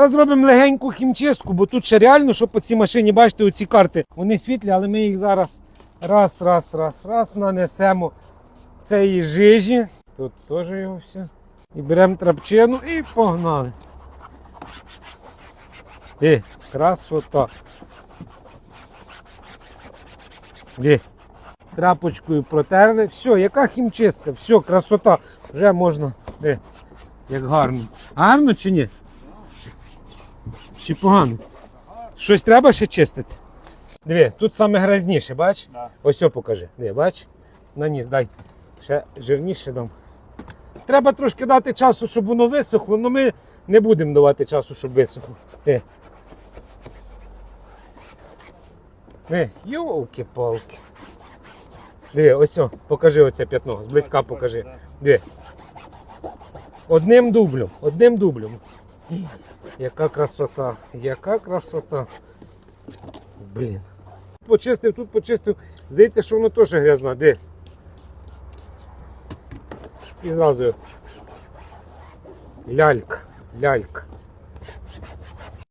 Зараз зробимо легеньку хімчистку, бо тут ще реально, що по цій машині, бачите, оці карти, вони світлі, але ми їх зараз раз, раз, раз, раз нанесемо цієї жижі. Тут теж його все. І беремо трапчину і погнали. Ді, красота. Ді. Трапочкою протерли. Все, яка хімчистка, все, красота. Вже можна. Де? Як гарно. Гарно чи ні? Чи погано? Щось треба ще чистити? Диви, тут саме грязніше, бач? Да. Ось о покажи. Диви, бач? На ніс, дай. Ще жирніше дам. Треба трошки дати часу, щоб воно висохло, але ми не будемо давати часу, щоб висохло. Е. Не, йолки-палки. Диви, ось о, покажи оце п'ятно, зблизька покажи. Диви. Одним дублем, одним дублем. Яка красота, яка красота. Блін. Почистив, тут почистив. Здається, що воно теж грязне. Де? І зразу. Лялька, лялька.